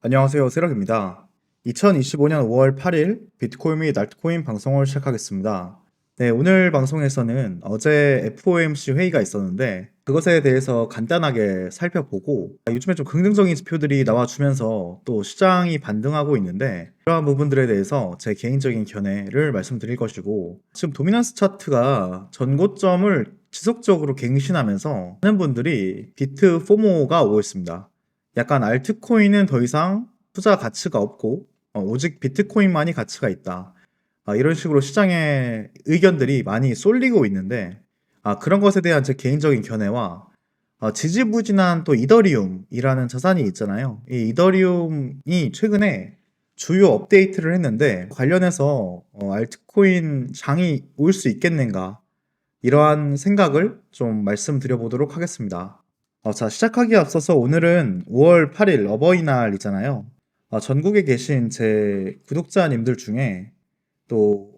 안녕하세요. 세력입니다. 2025년 5월 8일 비트코인 및 알트코인 방송을 시작하겠습니다. 네, 오늘 방송에서는 어제 FOMC 회의가 있었는데 그것에 대해서 간단하게 살펴보고 요즘에 좀 긍정적인 지표들이 나와주면서 또 시장이 반등하고 있는데 그러한 부분들에 대해서 제 개인적인 견해를 말씀드릴 것이고 지금 도미넌스 차트가 전고점을 지속적으로 갱신하면서 많은 분들이 비트 포모가 오고 있습니다. 약간 알트코인은 더 이상 투자 가치가 없고 어, 오직 비트코인만이 가치가 있다. 아, 이런 식으로 시장의 의견들이 많이 쏠리고 있는데 아, 그런 것에 대한 제 개인적인 견해와 어, 지지부진한 또 이더리움이라는 자산이 있잖아요. 이 이더리움이 최근에 주요 업데이트를 했는데 관련해서 어, 알트코인 장이 올 수 있겠는가 이러한 생각을 좀 말씀드려 보도록 하겠습니다. 어, 자, 시작하기에 앞서서 오늘은 5월 8일 어버이날이잖아요. 아, 전국에 계신 제 구독자님들 중에 또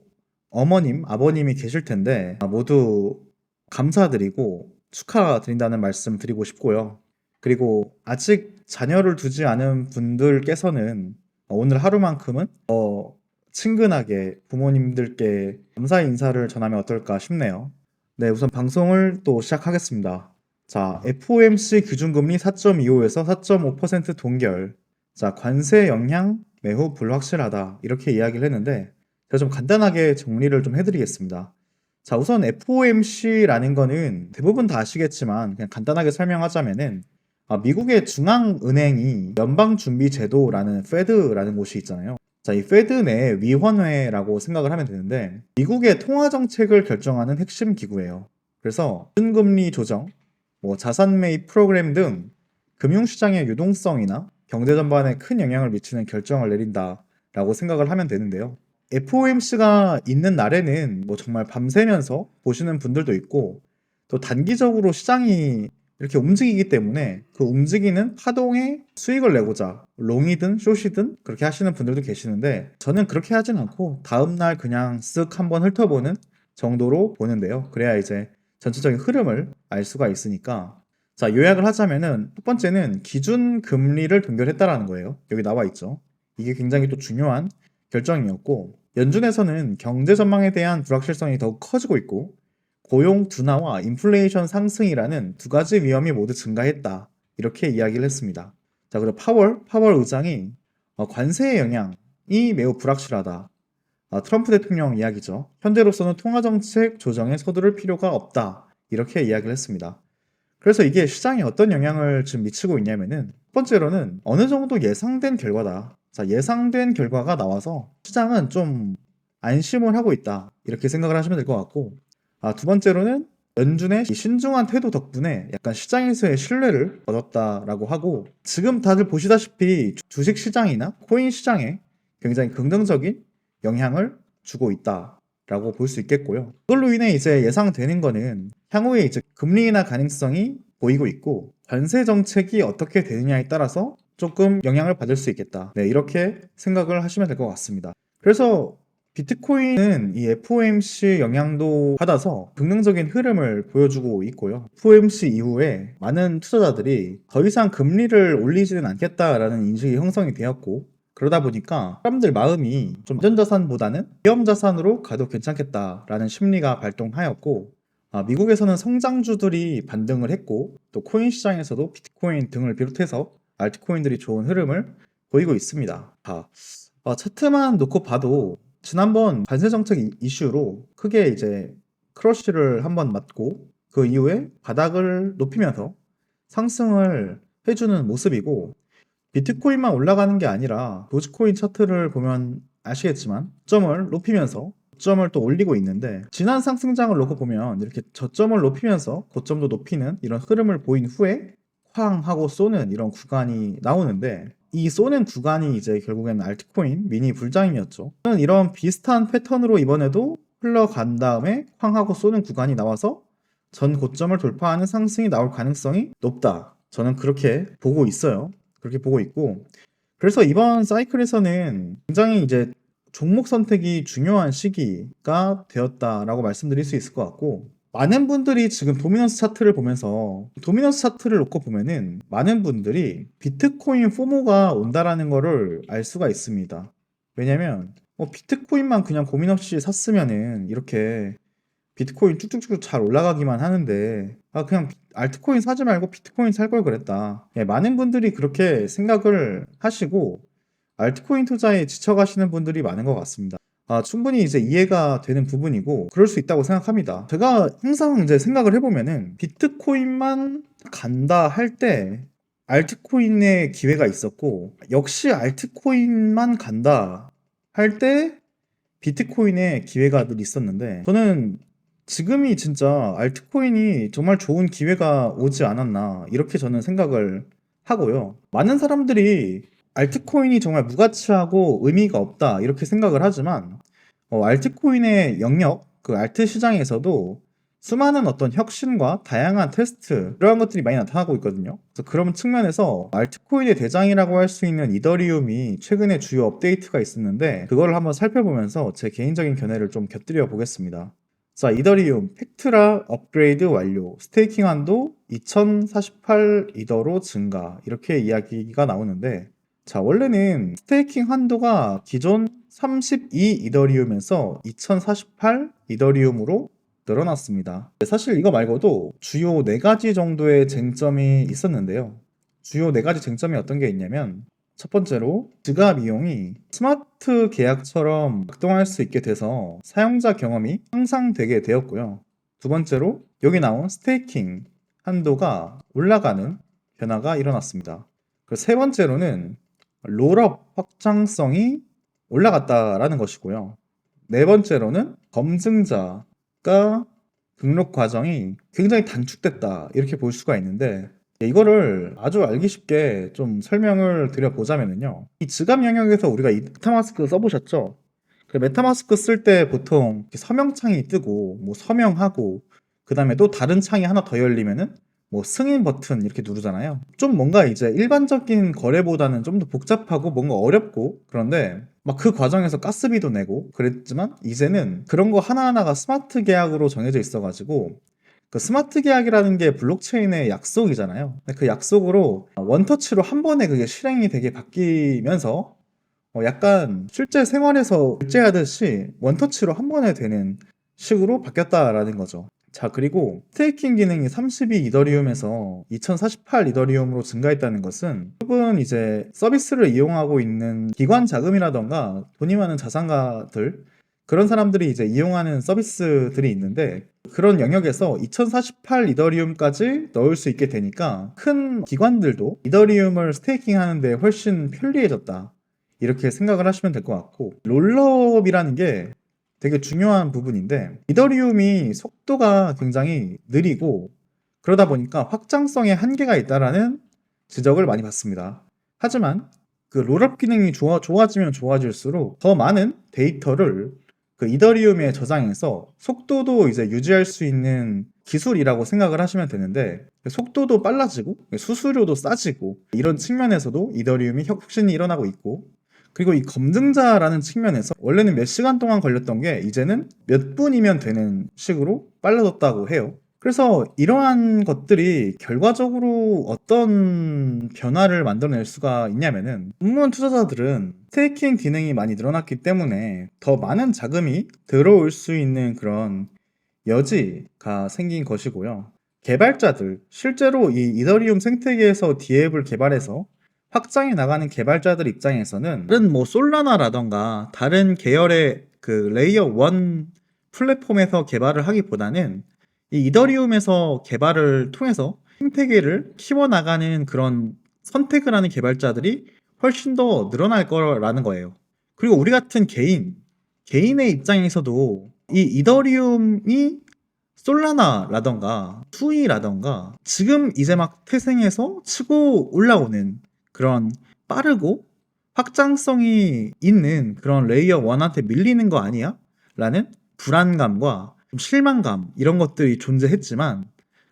어머님, 아버님이 계실 텐데 아, 모두 감사드리고 축하드린다는 말씀 드리고 싶고요. 그리고 아직 자녀를 두지 않은 분들께서는 오늘 하루만큼은 더 친근하게 부모님들께 감사 인사를 전하면 어떨까 싶네요. 네, 우선 방송을 또 시작하겠습니다. 자, FOMC 기준금리 4.25에서 4.5% 동결. 자, 관세 영향 매우 불확실하다. 이렇게 이야기를 했는데, 제가 좀 간단하게 정리를 좀 해드리겠습니다. 자, 우선 FOMC라는 거는 대부분 다 아시겠지만, 그냥 간단하게 설명하자면은, 아, 미국의 중앙은행이 연방준비제도라는 페드라는 곳이 있잖아요. 자, 이 페드 내 위원회라고 생각을 하면 되는데, 미국의 통화정책을 결정하는 핵심 기구예요. 그래서, 기준금리 조정, 뭐 자산 매입 프로그램 등 금융시장의 유동성이나 경제 전반에 큰 영향을 미치는 결정을 내린다라고 생각을 하면 되는데요. FOMC가 있는 날에는 뭐 정말 밤새면서 보시는 분들도 있고 또 단기적으로 시장이 이렇게 움직이기 때문에 그 움직이는 파동에 수익을 내고자 롱이든 숏이든 그렇게 하시는 분들도 계시는데 저는 그렇게 하진 않고 다음날 그냥 쓱 한번 훑어보는 정도로 보는데요. 그래야 이제 전체적인 흐름을 알 수가 있으니까 자 요약을 하자면은 첫 번째는 기준 금리를 동결했다라는 거예요. 여기 나와 있죠. 이게 굉장히 또 중요한 결정이었고 연준에서는 경제 전망에 대한 불확실성이 더욱 커지고 있고 고용 둔화와 인플레이션 상승이라는 두 가지 위험이 모두 증가했다. 이렇게 이야기를 했습니다. 자, 그리고 파월, 파월 의장이 어, 관세의 영향이 매우 불확실하다. 아, 트럼프 대통령 이야기죠. 현재로서는 통화 정책 조정에 서두를 필요가 없다. 이렇게 이야기를 했습니다. 그래서 이게 시장에 어떤 영향을 지금 미치고 있냐면은 첫 번째로는 어느 정도 예상된 결과다. 자, 예상된 결과가 나와서 시장은 좀 안심을 하고 있다. 이렇게 생각을 하시면 될 것 같고 아, 두 번째로는 연준의 이 신중한 태도 덕분에 약간 시장에서의 신뢰를 얻었다라고 하고 지금 다들 보시다시피 주식 시장이나 코인 시장에 굉장히 긍정적인 영향을 주고 있다라고 볼 수 있겠고요. 그걸로 인해 이제 예상되는 거는 향후에 이제 금리 인하 가능성이 보이고 있고 관세 정책이 어떻게 되느냐에 따라서 조금 영향을 받을 수 있겠다. 네, 이렇게 생각을 하시면 될 것 같습니다. 그래서 비트코인은 이 FOMC 영향도 받아서 긍정적인 흐름을 보여주고 있고요. FOMC 이후에 많은 투자자들이 더 이상 금리를 올리지는 않겠다라는 인식이 형성이 되었고 그러다 보니까 사람들 마음이 좀 안전자산보다는 위험자산으로 가도 괜찮겠다라는 심리가 발동하였고 아, 미국에서는 성장주들이 반등을 했고 또 코인 시장에서도 비트코인 등을 비롯해서 알트코인들이 좋은 흐름을 보이고 있습니다. 자, 어, 차트만 놓고 봐도 지난번 관세 정책 이- 이슈로 크게 이제 크러쉬를 한번 맞고 그 이후에 바닥을 높이면서 상승을 해주는 모습이고 비트코인만 올라가는 게 아니라 도지코인 차트를 보면 아시겠지만 점을 높이면서 고점을 또 올리고 있는데 지난 상승장을 놓고 보면 이렇게 저점을 높이면서 고점도 높이는 이런 흐름을 보인 후에 쾅 하고 쏘는 이런 구간이 나오는데 이 쏘는 구간이 이제 결국에는 알트코인 미니 불장이었죠. 이런 비슷한 패턴으로 이번에도 흘러간 다음에 쾅 하고 쏘는 구간이 나와서 전 고점을 돌파하는 상승이 나올 가능성이 높다. 저는 그렇게 보고 있어요. 그렇게 보고 있고 그래서 이번 사이클에서는 굉장히 이제 종목 선택이 중요한 시기가 되었다라고 말씀드릴 수 있을 것 같고 많은 분들이 지금 도미넌스 차트를 보면서 도미넌스 차트를 놓고 보면은 많은 분들이 비트코인 포모가 온다라는 거를 알 수가 있습니다. 왜냐면 뭐 비트코인만 그냥 고민 없이 샀으면은 이렇게 비트코인 쭉쭉쭉 잘 올라가기만 하는데 아 그냥 알트코인 사지 말고 비트코인 살 걸 그랬다. 예, 많은 분들이 그렇게 생각을 하시고 알트코인 투자에 지쳐가시는 분들이 많은 것 같습니다. 아, 충분히 이제 이해가 되는 부분이고 그럴 수 있다고 생각합니다. 제가 항상 이제 생각을 해보면은 비트코인만 간다 할 때 알트코인의 기회가 있었고 역시 알트코인만 간다 할 때 비트코인의 기회가 늘 있었는데 저는 지금이 진짜 알트코인이 정말 좋은 기회가 오지 않았나 이렇게 저는 생각을 하고요. 많은 사람들이 알트코인이 정말 무가치하고 의미가 없다 이렇게 생각을 하지만 어, 알트코인의 영역 그 알트 시장에서도 수많은 어떤 혁신과 다양한 테스트 그러한 것들이 많이 나타나고 있거든요. 그래서 그런 측면에서 알트코인의 대장이라고 할 수 있는 이더리움이 최근에 주요 업데이트가 있었는데 그걸 한번 살펴보면서 제 개인적인 견해를 좀 곁들여 보겠습니다. 자, 이더리움 팩트라 업그레이드 완료. 스테이킹 한도 2048 이더로 증가. 이렇게 이야기가 나오는데 자, 원래는 스테이킹 한도가 기존 32 이더리움에서 2048 이더리움으로 늘어났습니다. 사실 이거 말고도 주요 네 가지 정도의 쟁점이 있었는데요. 주요 네 가지 쟁점이 어떤 게 있냐면 첫 번째로 지갑 이용이 스마트 계약처럼 작동할 수 있게 돼서 사용자 경험이 향상되게 되었고요. 두 번째로 여기 나온 스테이킹 한도가 올라가는 변화가 일어났습니다. 세 번째로는 롤업 확장성이 올라갔다라는 것이고요. 네 번째로는 검증자가 등록 과정이 굉장히 단축됐다 이렇게 볼 수가 있는데 이거를 아주 알기 쉽게 좀 설명을 드려보자면요. 이 지갑 영역에서 우리가 이 메타마스크 써보셨죠? 그 메타마스크 쓸 때 보통 서명창이 뜨고 뭐 서명하고 그 다음에 또 다른 창이 하나 더 열리면은 뭐 승인 버튼 이렇게 누르잖아요. 좀 뭔가 이제 일반적인 거래보다는 좀 더 복잡하고 뭔가 어렵고 그런데 막 그 과정에서 가스비도 내고 그랬지만 이제는 그런 거 하나하나가 스마트 계약으로 정해져 있어가지고 그 스마트 계약이라는 게 블록체인의 약속이잖아요. 그 약속으로 원터치로 한 번에 그게 실행이 되게 바뀌면서 어 약간 실제 생활에서 결제하듯이 원터치로 한 번에 되는 식으로 바뀌었다라는 거죠. 자, 그리고 스테이킹 기능이 32 이더리움에서 2048 이더리움으로 증가했다는 것은 대부분 이제 서비스를 이용하고 있는 기관 자금이라던가 돈이 많은 자산가들 그런 사람들이 이제 이용하는 서비스들이 있는데 그런 영역에서 2048 이더리움까지 넣을 수 있게 되니까 큰 기관들도 이더리움을 스테이킹 하는데 훨씬 편리해졌다. 이렇게 생각을 하시면 될 것 같고 롤럽이라는 게 되게 중요한 부분인데 이더리움이 속도가 굉장히 느리고 그러다 보니까 확장성에 한계가 있다라는 지적을 많이 받습니다. 하지만 그 롤업 기능이 좋아, 좋아지면 좋아질수록 더 많은 데이터를 그 이더리움에 저장해서 속도도 이제 유지할 수 있는 기술이라고 생각을 하시면 되는데 속도도 빨라지고 수수료도 싸지고 이런 측면에서도 이더리움이 혁신이 일어나고 있고 그리고 이 검증자라는 측면에서 원래는 몇 시간 동안 걸렸던 게 이제는 몇 분이면 되는 식으로 빨라졌다고 해요. 그래서 이러한 것들이 결과적으로 어떤 변화를 만들어낼 수가 있냐면은 공무원 투자자들은 스테이킹 기능이 많이 늘어났기 때문에 더 많은 자금이 들어올 수 있는 그런 여지가 생긴 것이고요. 개발자들, 실제로 이 이더리움 생태계에서 디앱을 개발해서 확장해 나가는 개발자들 입장에서는 다른 뭐 솔라나라던가 다른 계열의 그 레이어 1 플랫폼에서 개발을 하기보다는 이 이더리움에서 개발을 통해서 생태계를 키워나가는 그런 선택을 하는 개발자들이 훨씬 더 늘어날 거라는 거예요. 그리고 우리 같은 개인, 개인의 입장에서도 이 이더리움이 솔라나라던가 투이라던가 지금 이제 막 태생해서 치고 올라오는 그런 빠르고 확장성이 있는 그런 레이어 1한테 밀리는 거 아니야? 라는 불안감과 좀 실망감 이런 것들이 존재했지만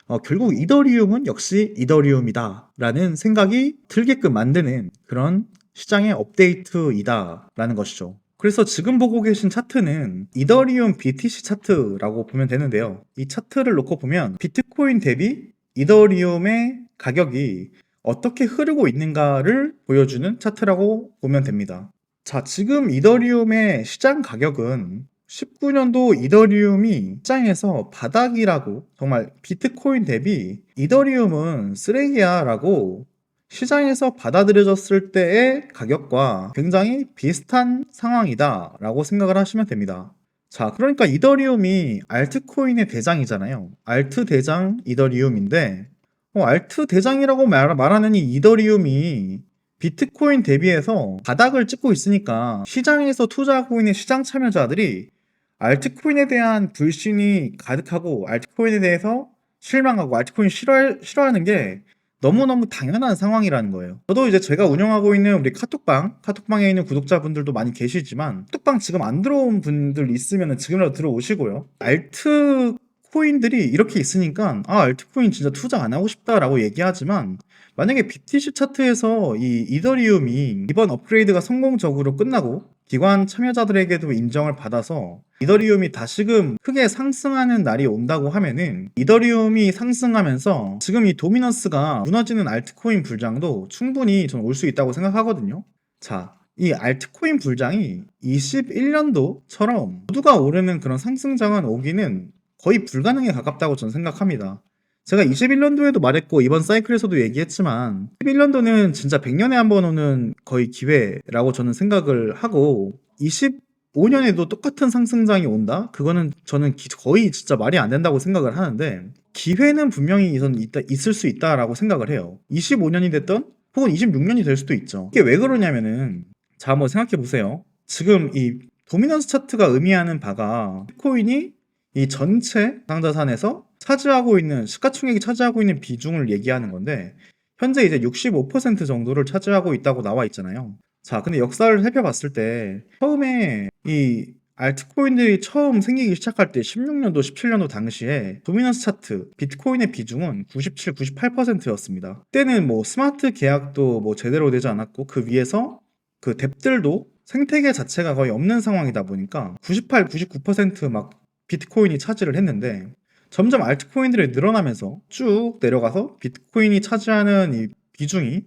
어, 결국 이더리움은 역시 이더리움이다 라는 생각이 들게끔 만드는 그런 시장의 업데이트이다 라는 것이죠. 그래서 지금 보고 계신 차트는 이더리움 BTC 차트라고 보면 되는데요. 이 차트를 놓고 보면 비트코인 대비 이더리움의 가격이 어떻게 흐르고 있는가를 보여주는 차트라고 보면 됩니다. 자, 지금 이더리움의 시장 가격은 19년도 이더리움이 시장에서 바닥이라고 정말 비트코인 대비 이더리움은 쓰레기야 라고 시장에서 받아들여졌을 때의 가격과 굉장히 비슷한 상황이다 라고 생각을 하시면 됩니다. 자, 그러니까 이더리움이 알트코인의 대장이잖아요. 알트 대장 이더리움인데 어, 알트 대장이라고 말, 말하는 이 이더리움이 비트코인 대비해서 바닥을 찍고 있으니까 시장에서 투자하고 있는 시장 참여자들이 알트코인에 대한 불신이 가득하고 알트코인에 대해서 실망하고 알트코인 싫어, 싫어하는 게 너무너무 당연한 상황이라는 거예요. 저도 이제 제가 운영하고 있는 우리 카톡방, 카톡방에 있는 구독자분들도 많이 계시지만 카톡방 지금 안 들어온 분들 있으면 지금이라도 들어오시고요. 알트 코인들이 이렇게 있으니까 아 알트코인 진짜 투자 안 하고 싶다라고 얘기하지만 만약에 BTC 차트에서 이 이더리움이 이번 업그레이드가 성공적으로 끝나고 기관 참여자들에게도 인정을 받아서 이더리움이 다시금 크게 상승하는 날이 온다고 하면은 이더리움이 상승하면서 지금 이 도미넌스가 무너지는 알트코인 불장도 충분히 저는 올 수 있다고 생각하거든요. 자, 이 알트코인 불장이 21년도처럼 모두가 오르는 그런 상승장은 오기는 거의 불가능에 가깝다고 저는 생각합니다. 제가 21년도에도 말했고 이번 사이클에서도 얘기했지만 21년도는 진짜 100년에 한 번 오는 거의 기회라고 저는 생각을 하고 25년에도 똑같은 상승장이 온다? 그거는 저는 기- 거의 진짜 말이 안 된다고 생각을 하는데 기회는 분명히 있다, 있을 수 있다라고 생각을 해요. 25년이 됐던 혹은 26년이 될 수도 있죠. 이게 왜 그러냐면은 자 한번 생각해 보세요. 지금 이 도미넌스 차트가 의미하는 바가 비트코인이 이 전체 상자산에서 차지하고 있는 시가총액이 차지하고 있는 비중을 얘기하는 건데 현재 이제 65% 정도를 차지하고 있다고 나와 있잖아요. 자, 근데 역사를 살펴봤을 때 처음에 이 알트코인들이 처음 생기기 시작할 때 16년도, 17년도 당시에 도미넌스 차트 비트코인의 비중은 97, 98%였습니다. 그때는 뭐 스마트 계약도 뭐 제대로 되지 않았고 그 위에서 그 뎁들도 생태계 자체가 거의 없는 상황이다 보니까 98, 99%막 비트코인이 차지를 했는데 점점 알트코인들이 늘어나면서 쭉 내려가서 비트코인이 차지하는 이 비중이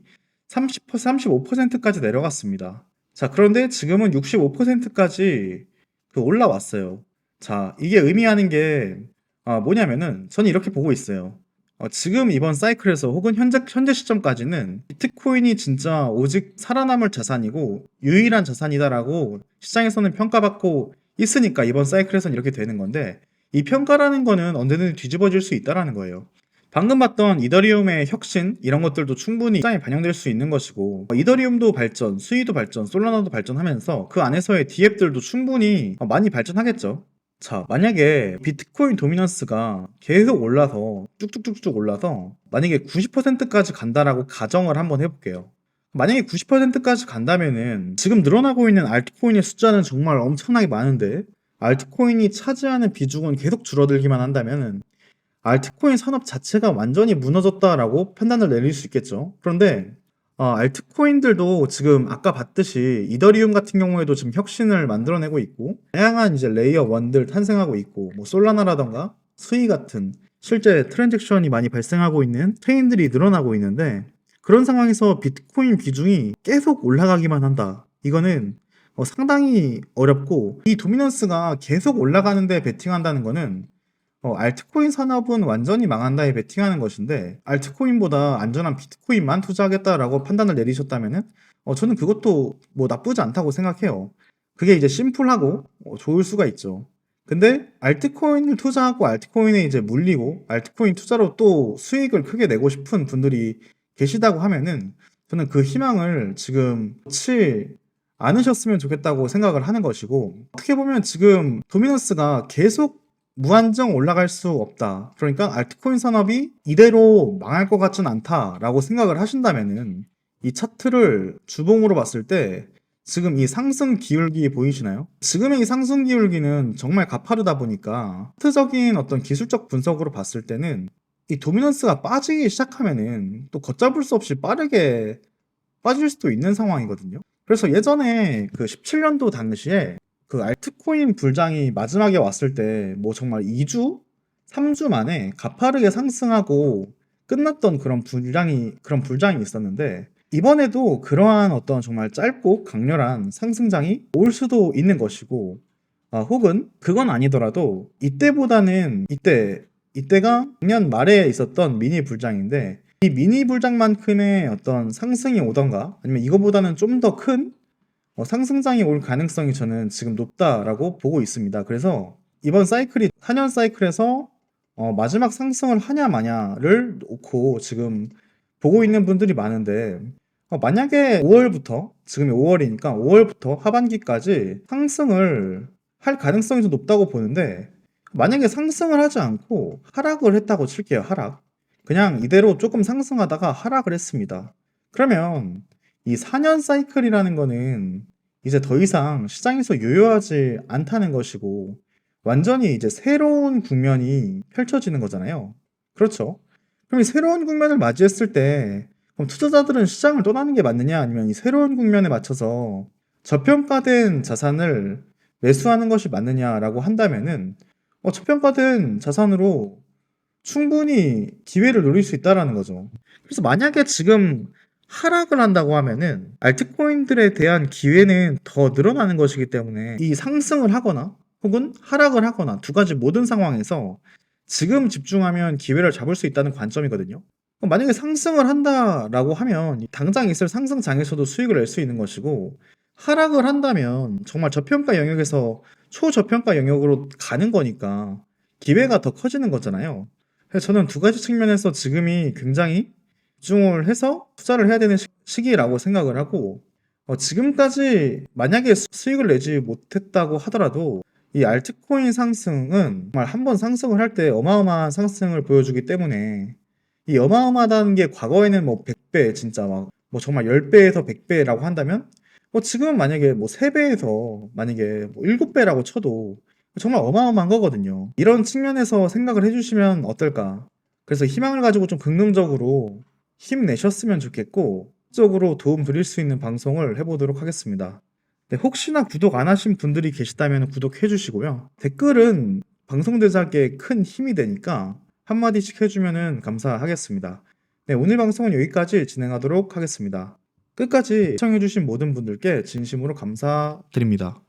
30%, 35%까지 내려갔습니다. 자, 그런데 지금은 65%까지 그 올라왔어요. 자, 이게 의미하는 게 아, 뭐냐면은 저는 이렇게 보고 있어요. 어, 지금 이번 사이클에서 혹은 현재, 현재 시점까지는 비트코인이 진짜 오직 살아남을 자산이고 유일한 자산이다라고 시장에서는 평가받고 있으니까 이번 사이클에서는 이렇게 되는 건데 이 평가라는 거는 언제든 뒤집어질 수 있다라는 거예요. 방금 봤던 이더리움의 혁신 이런 것들도 충분히 시장에 반영될 수 있는 것이고 어, 이더리움도 발전, 수위도 발전, 솔라나도 발전하면서 그 안에서의 디앱들도 충분히 어, 많이 발전하겠죠. 자, 만약에 비트코인 도미넌스가 계속 올라서 쭉쭉쭉쭉 올라서 만약에 90%까지 간다라고 가정을 한번 해볼게요. 만약에 90%까지 간다면은 지금 늘어나고 있는 알트코인의 숫자는 정말 엄청나게 많은데 알트코인이 차지하는 비중은 계속 줄어들기만 한다면은 알트코인 산업 자체가 완전히 무너졌다라고 판단을 내릴 수 있겠죠. 그런데 어, 알트코인들도 지금 아까 봤듯이 이더리움 같은 경우에도 지금 혁신을 만들어내고 있고 다양한 이제 레이어 1들 탄생하고 있고 뭐 솔라나라던가 스위 같은 실제 트랜잭션이 많이 발생하고 있는 체인들이 늘어나고 있는데 그런 상황에서 비트코인 비중이 계속 올라가기만 한다. 이거는 어, 상당히 어렵고 이 도미넌스가 계속 올라가는데 베팅한다는 거는 어, 알트코인 산업은 완전히 망한다에 베팅하는 것인데 알트코인보다 안전한 비트코인만 투자하겠다라고 판단을 내리셨다면은 어, 저는 그것도 뭐 나쁘지 않다고 생각해요. 그게 이제 심플하고 어, 좋을 수가 있죠. 근데 알트코인을 투자하고 알트코인에 이제 물리고 알트코인 투자로 또 수익을 크게 내고 싶은 분들이 계시다고 하면은 저는 그 희망을 지금 놓지 않으셨으면 좋겠다고 생각을 하는 것이고 어떻게 보면 지금 도미넌스가 계속 무한정 올라갈 수 없다. 그러니까 알트코인 산업이 이대로 망할 것 같진 않다라고 생각을 하신다면은 이 차트를 주봉으로 봤을 때 지금 이 상승 기울기 보이시나요? 지금의 이 상승 기울기는 정말 가파르다 보니까 차트적인 어떤 기술적 분석으로 봤을 때는 이 도미넌스가 빠지기 시작하면은 또 걷잡을 수 없이 빠르게 빠질 수도 있는 상황이거든요. 그래서 예전에 그 17년도 당시에 그 알트코인 불장이 마지막에 왔을 때 뭐 정말 2주, 3주 만에 가파르게 상승하고 끝났던 그런 불장이 그런 불장이 있었는데 이번에도 그러한 어떤 정말 짧고 강렬한 상승장이 올 수도 있는 것이고 아, 혹은 그건 아니더라도 이때보다는 이때 이때가 작년 말에 있었던 미니 불장인데 이 미니 불장만큼의 어떤 상승이 오던가 아니면 이거보다는 좀 더큰 어, 상승장이 올 가능성이 저는 지금 높다라고 보고 있습니다. 그래서 이번 사이클이 4년 사이클에서 어, 마지막 상승을 하냐 마냐를 놓고 지금 보고 있는 분들이 많은데 어, 만약에 5월부터 지금이 5월이니까 5월부터 하반기까지 상승을 할 가능성이 좀 높다고 보는데 만약에 상승을 하지 않고 하락을 했다고 칠게요. 하락. 그냥 이대로 조금 상승하다가 하락을 했습니다. 그러면 이 4년 사이클이라는 거는 이제 더 이상 시장에서 유효하지 않다는 것이고 완전히 이제 새로운 국면이 펼쳐지는 거잖아요. 그렇죠? 그럼 이 새로운 국면을 맞이했을 때 그럼 투자자들은 시장을 떠나는 게 맞느냐 아니면 이 새로운 국면에 맞춰서 저평가된 자산을 매수하는 것이 맞느냐라고 한다면은 어, 저평가된 자산으로 충분히 기회를 노릴 수 있다라는 거죠. 그래서 만약에 지금 하락을 한다고 하면은 알트코인들에 대한 기회는 더 늘어나는 것이기 때문에 이 상승을 하거나 혹은 하락을 하거나 두 가지 모든 상황에서 지금 집중하면 기회를 잡을 수 있다는 관점이거든요. 만약에 상승을 한다라고 하면 당장 있을 상승장에서도 수익을 낼 수 있는 것이고 하락을 한다면 정말 저평가 영역에서 초저평가 영역으로 가는 거니까 기회가 더 커지는 거잖아요. 그래서 저는 두 가지 측면에서 지금이 굉장히 집중을 해서 투자를 해야 되는 시- 시기라고 생각을 하고 어, 지금까지 만약에 수- 수익을 내지 못했다고 하더라도 이 알트코인 상승은 정말 한 번 상승을 할 때 어마어마한 상승을 보여주기 때문에 이 어마어마하다는 게 과거에는 뭐 100배 진짜 막 뭐 정말 10배에서 100배라고 한다면 뭐 지금은 만약에 뭐 3배에서 만약에 뭐 7배라고 쳐도 정말 어마어마한 거거든요. 이런 측면에서 생각을 해주시면 어떨까? 그래서 희망을 가지고 좀 긍정적으로 힘내셨으면 좋겠고, 적으로 도움 드릴 수 있는 방송을 해보도록 하겠습니다. 네, 혹시나 구독 안 하신 분들이 계시다면 구독해 주시고요. 댓글은 방송 제작에 큰 힘이 되니까 한마디씩 해주면 감사하겠습니다. 네, 오늘 방송은 여기까지 진행하도록 하겠습니다. 끝까지 시청해주신 모든 분들께 진심으로 감사드립니다.